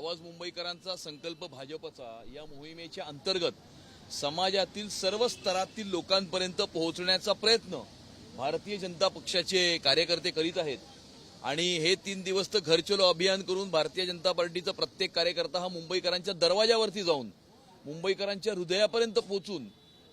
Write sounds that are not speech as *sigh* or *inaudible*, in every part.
आवाज मुंबईकरांचा संकल्प भाजपचा या मोहिमेच्या अंतर्गत समाजातील सर्व स्तरातील लोकांपर्यंत पोहोचण्याचा प्रयत्न भारतीय जनता पक्षाचे कार्यकर्ते करीत आहेत. आणि हे तीन दिवस तर घर चलो अभियान करून भारतीय जनता पार्टीचा प्रत्येक कार्यकर्ता हा मुंबईकरांच्या दरवाजावरती जाऊन मुंबईकरांच्या हृदयापर्यंत पोहोचून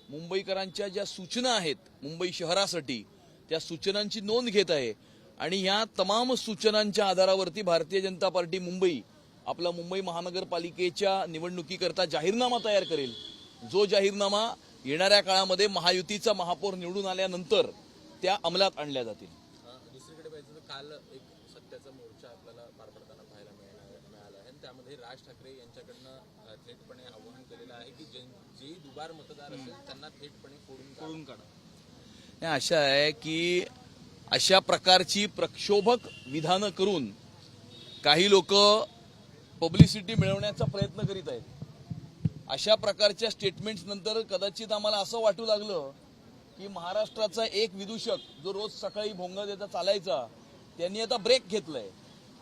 मुंबईकरांच्या ज्या सूचना आहेत मुंबई शहरासाठी त्या सूचनांची नोंद घेत आहे. आणि या तमाम सूचनांच्या आधारावरती भारतीय जनता पार्टी मुंबई आपला मुंबई महानगरपालिकेच्या निवडणुकीकरता जाहीरनामा तयार करेल. जो जाहीरनामा येणाऱ्या काळामध्ये महायुतीचा महापौर निवडून आल्यानंतर त्या अंमलात आणल्या जातील. दुसरीकडे पाहिजे काल एक सत्याचा मोर्चा आपल्याला पार पडताना पाहायला मिळाला आहे. त्यामध्ये राज ठाकरे यांच्याकडनं थेटपणे आवाहन केलेलं आहे की जे दुबार मतदार असेल त्यांना थेटपणे फोडून फोडून काढा. अशा आहे की अशा प्रकारची प्रक्षोभक विधानं करून काही लोक पब्लिसिटी मिळवण्याचा प्रयत्न करीत आहेत. अशा प्रकारच्या स्टेटमेंट्स नंतर कदाचित आम्हाला असं वाटू लागलं की महाराष्ट्राचा एक विदूषक जो रोज सकाळी भोंग देता चालायचा त्यांनी आता ब्रेक घेतलाय.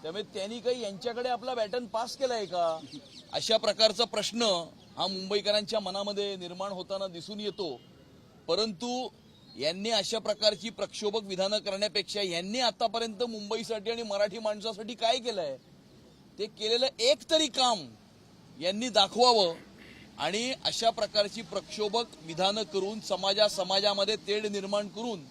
त्यामुळे त्यांनी काही यांच्याकडे आपला बॅटन पास केलाय का? अशा प्रकारचा प्रश्न हा मुंबईकरांच्या मनामध्ये निर्माण होताना दिसून येतो. परंतु यांनी अशा प्रकारची प्रक्षोभक विधानं करण्यापेक्षा यांनी आतापर्यंत मुंबईसाठी आणि मराठी माणसासाठी काय केलंय? ते केलेलं एक तरी काम यांनी दाखवावं आणि अशा प्रकारची प्रक्षोभक विधानं करून समाजा समाजामध्ये तेढ निर्माण करून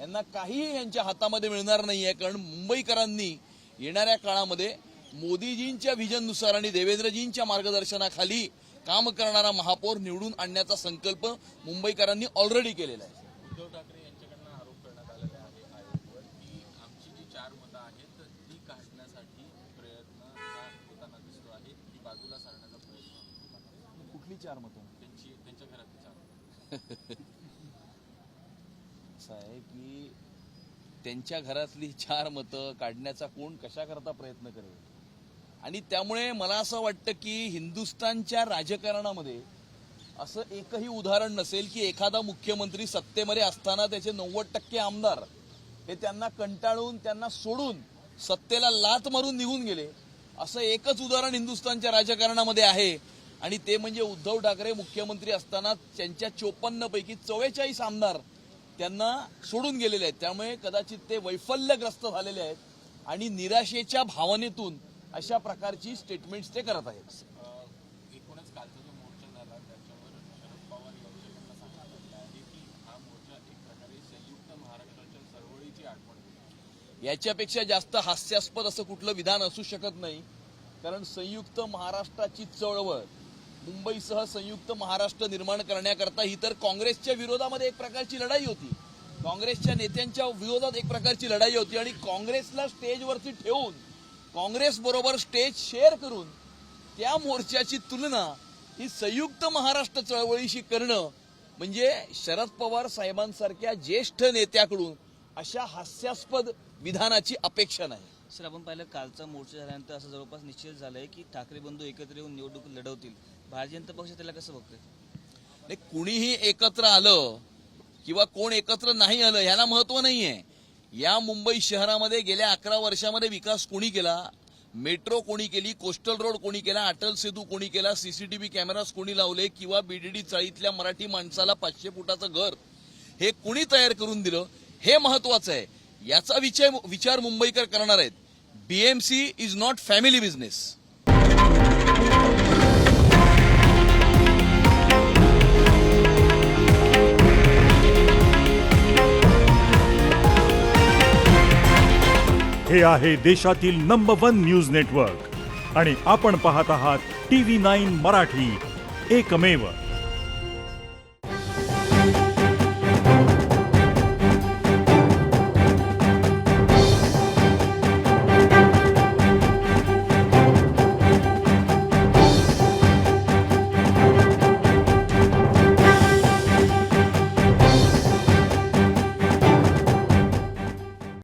यांना काहीही यांच्या हातामध्ये मिळणार नाही आहे कारण मुंबईकरांनी येणाऱ्या काळामध्ये मोदीजींच्या व्हिजननुसार आणि देवेंद्रजींच्या मार्गदर्शनाखाली काम करणारा महापौर निवडून आणण्याचा संकल्प मुंबईकरांनी ऑलरेडी केलेला आहे उद्धव ठाकरे यांच्याकडनं आरोप करण्यात आलेले आहे आयोगवर की आमची जी चार मतं आहेत ती काढण्यासाठी प्रयत्न हा होताना दिसतो आहे ती बाजूला सारण्याचा प्रयत्न कुठली चार मतं. त्यांची त्यांच्या घरातली चार *laughs* असं आहे की त्यांच्या घरातली चार मतं काढण्याचा कोण कशा करता प्रयत्न करेल? आणि त्यामुळे मला असं वाटतं की हिंदुस्थानच्या राजकारणामध्ये असं एकही उदाहरण नसेल की एखादा मुख्यमंत्री सत्तेमध्ये असताना त्याचे नव्वद टक्के आमदार हे त्यांना कंटाळून त्यांना सोडून सत्तेला लात मारून निघून गेले. असं एकच उदाहरण हिंदुस्थानच्या राजकारणामध्ये आहे. आणि ते म्हणजे उद्धव ठाकरे मुख्यमंत्री असताना त्यांच्या चोपन्न पैकी चव्वेचाळीस आमदार त्यांना सोडून गेलेले आहेत. त्यामुळे कदाचित ते वैफल्यग्रस्त झालेले आहेत आणि निराशेच्या भावनेतून अशा प्रकारची स्टेटमेंट्स ते करत आहेत. याच्यापेक्षा जास्त हास्यास्पद असं कुठलं विधान असू शकत नाही कारण संयुक्त महाराष्ट्राची चळवळ मुंबईसह संयुक्त महाराष्ट्र निर्माण करण्याकरता ही तर काँग्रेसच्या विरोधामध्ये एक प्रकारची लढाई होती. काँग्रेसच्या नेत्यांच्या विरोधात एक प्रकारची लढाई होती आणि काँग्रेसला स्टेजवरती ठेवून काँग्रेस बरोबर स्टेज शेअर करून त्या मोर्चाची तुलना ही संयुक्त महाराष्ट्र चळवळीशी करणं म्हणजे शरद पवार साहेबांसारख्या ज्येष्ठ नेत्याकडून अशा हास्यास्पद विधानाची अपेक्षा नाही. सर आपण पाहिलं कालचा मोर्चा झाल्यानंतर असं जवळपास निश्चित झालं आहे की ठाकरे बंधू एकत्र येऊन निवडणूक लढवतील. भारतीय जनता पक्ष त्याला कसं बघतोय? नाही, कुणीही एकत्र आलं किंवा कोण एकत्र नाही आलं ह्याला महत्त्व आहे या मुंबई शहरामध्ये गेल्या अकरा वर्षामध्ये विकास कोणी केला? मेट्रो कोणी केली? कोस्टल रोड कोणी केला? अटल सेतू कोणी केला? सीसीटीव्ही कॅमेराज कोणी लावले? किंवा बीडीडी चाळीतल्या मराठी माणसाला पाचशे फुटाचं घर हे कुणी तयार करून दिलं? हे महत्वाचं आहे. याचा विचार विचार मुंबईकर करणार आहेत. BMC is not family business हे आहे देशातील नंबर वन न्यूज नेटवर्क आणि आपण पाहत आहात टी व्ही नाईन मराठी. एकमेव.